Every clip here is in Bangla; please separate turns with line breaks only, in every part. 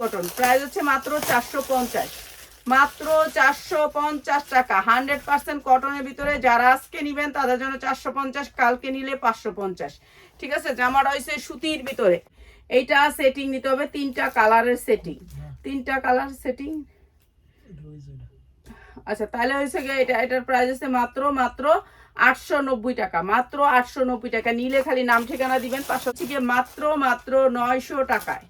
কটন প্রাইস হচ্ছে মাত্র চারশো পঞ্চাশ। মাত্র চারশো পঞ্চাশ টাকা। হান্ড্রেড পার্সেন্ট কটনের ভিতরে যারা আজকে নিবেন, তাদের জন্য চারশো পঞ্চাশ, কালকে নিলে পাঁচশো পঞ্চাশ। ঠিক আছে? জামা রয়েছে সুতির ভিতরে। এইটা সেটিং নিতে হবে, তিনটা কালারের সেটিং তিনটা কালার সেটিং আচ্ছা তাহলে হয়েছে গিয়ে এটা, এটার প্রাইস আছে মাত্র মাত্র আটশো নব্বই টাকা, মাত্র আটশো নব্বই টাকা। নিলে খালি নাম ঠিকানা দিবেন পাশে থেকে মাত্র মাত্র নয়শো টাকায়,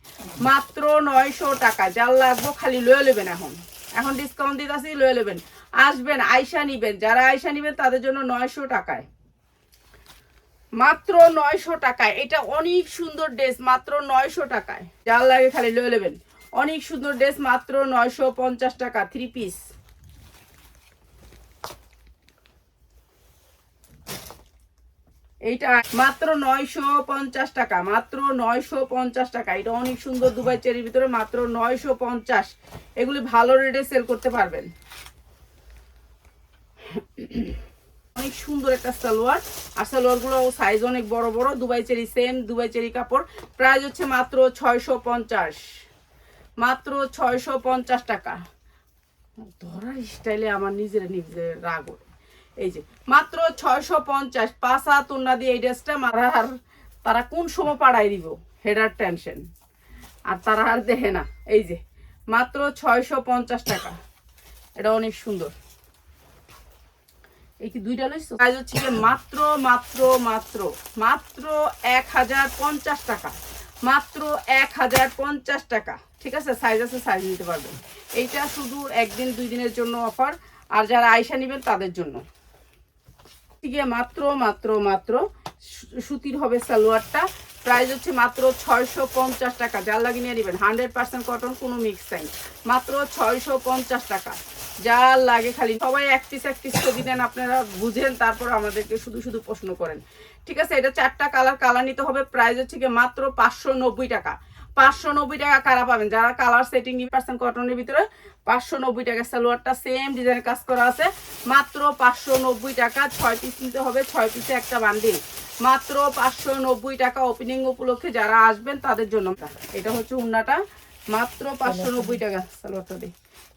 মাত্র নয়শো টাকা। যার লাগবো খালি লয়ে নেবেন এখন। এখন ডিসকাউন্ট দিতেছি লয়ে নেবেন। আসবেন আয়সা নিবেন। যারা আয়সা নিবেন, তাদের জন্য নয়শো টাকায়। মাত্র নয়শো টাকায়। এটা অনেক সুন্দর ড্রেস, মাত্র নয়শো টাকায়। যার লাগে খালি লয়ে নেবেন। অনেক সুন্দর ড্রেস, মাত্র নয়শো পঞ্চাশ টাকা থ্রি পিস এইটা মাত্র নয়শো পঞ্চাশ টাকা, মাত্র নয়শো পঞ্চাশ টাকা। এটা অনেক সুন্দর দুবাই চেরির ভিতরে মাত্র নয়শো পঞ্চাশ। এগুলি ভালো রেটে সেল করতে পারবেন। অনেক সুন্দর একটা সালোয়ার। আর সালোয়ারগুলো সাইজ অনেক বড় বড়, Dubai cherry same Dubai cherry কাপড়। প্রাইস হচ্ছে মাত্র ছয়শো পঞ্চাশ। মাত্র ছয়শো পঞ্চাশ টাকা। ধরার স্টাইলে আমার নিজের নিজের রাগ ওঠে। এই যে, মাত্র ছয়শো পঞ্চাশ, পাঁচ হাত উন্না দিয়ে এই ড্রেসটা মারার তারা কোন সময় পাড়াই দিব? Header tension. আর তারা আর দেখে না। এই যে, মাত্র ছয়শো পঞ্চাশ টাকা। এটা অনেক সুন্দর। এই কি দুইটা লইছো? প্রাইস হচ্ছে মাত্র মাত্র মাত্র মাত্র এক হাজার পঞ্চাশ টাকা। মাত্র এক হাজার পঞ্চাশ টাকা। ঠিক আছে? সাইজ আছে, সাইজ নিতে পারবেন। এইটা শুধু একদিন, দুই দিনের জন্য অফার। আর যারা আয়সা নেবেন তাদের জন্য। গিয়ে মাত্র মাত্র মাত্র সুতির হবে সালোয়ারটা। প্রাইস হচ্ছে মাত্র ছয়শো পঞ্চাশ টাকা। যার লাগিয়ে নিয়ে নেবেন, হান্ড্রেড পার্সেন্ট কটন কোনো মিক্স নাই। মাত্র ছয়শো পঞ্চাশ টাকা। যার লাগে খালি সবাই এক পিস এক পিস ছবি দেন আপনারা বুঝেন, তারপর আমাদেরকে শুধু শুধু প্রশ্ন করেন। ঠিক আছে, এটা চারটা কালার কালার নিতে হবে। প্রাইস হচ্ছে গিয়ে মাত্র পাঁচশো নব্বই টাকা। পাঁচশো নব্বই টাকা কারা পাবেন? যারা কালার সেটিং পার্সেন্ট কটনের ভিতরে, পাঁচশো নব্বই টাকা সালোয়ারটা সেম ডিজাইনের কাজ করা আছে। মাত্র পাঁচশো নব্বই টাকা, ছয় পিস নিতে হবে, ছয় পিসে একটা বান্ডিল মাত্র পাঁচশো নব্বই টাকা ওপেনিং উপলক্ষে যারা আসবেন, তাদের জন্য। এটা হচ্ছে উন্নাটা। মাত্র পাঁচশো নব্বই টাকা সালোয়ারটা দিই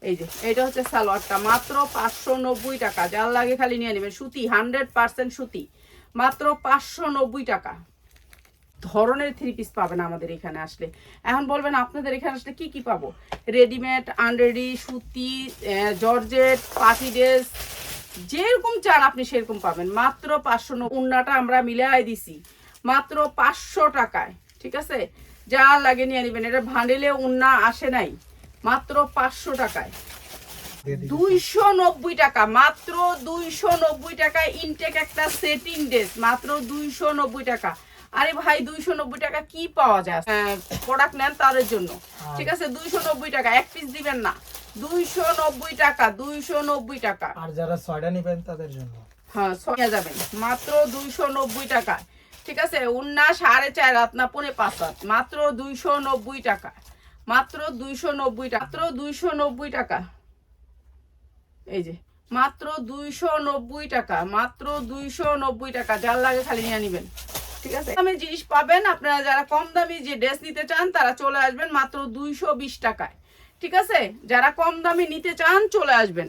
এই যে, এটা হচ্ছে সালোয়ারটা। মাত্র পাঁচশো নব্বই টাকা। যার লাগে খালি নিয়ে নেবেন। সুতি হান্ড্রেড পার্সেন্ট সুতি। মাত্র পাঁচশো নব্বই টাকা। ধরনের থ্রি পিস পাবেন আমাদের এখানে আসলে। এখন বলবেন আপনাদের এখানে আসলে কি কি পাবো? রেডিমেড আনরেডি সুতি জর্জেট পার্টি ড্রেস যেরকম চান আপনি সেরকম পাবেন। মাত্র পাঁচশো উন্নাটা আমরা মিলাই দিছি। মাত্র পাঁচশো টাকায় ঠিক আছে? যা লাগে নিয়ে নেবেন। এটা ভান্ডেলে উন্না আসে নাই। মাত্র পাঁচশো টাকায়। দুইশো নব্বই টাকা মাত্র দুইশো নব্বই টাকা ইনটেক একটা সেটিং ড্রেস মাত্র দুইশো নব্বই টাকা। আরে ভাই দুইশো নব্বই টাকা কি পাওয়া যায় প্রোডাক্ট নেন তাদের জন্য ঠিক আছে দুইশো নব্বই টাকা এক পিস দিবেন না দুইশো নব্বই টাকা দুইশো নব্বই টাকা
আর যারা ছয়টা নিবেন তাদের জন্য
হ্যাঁ যাবেন মাত্র দুইশো নব্বই টাকা ঠিক আছে উন্না সাড়ে চার হাত না পনে পাঁচ হাত মাত্র দুইশো নব্বই টাকা মাত্র দুইশো নব্বই টাকা মাত্র দুইশো নব্বই টাকা এই যে মাত্র দুইশো নব্বই টাকা মাত্র দুইশো নব্বই টাকা যার লাগে খালি নিয়ে নেবেন ঠিক জিনিস পাবেন, আপনারা যারা কম দামি যে ড্রেস নিতে চান, তারা চলে আসবেন মাত্র দুইশো বিশ টাকায়। ঠিক আছে? যারা কম দামি নিতে চান, চলে আসবেন।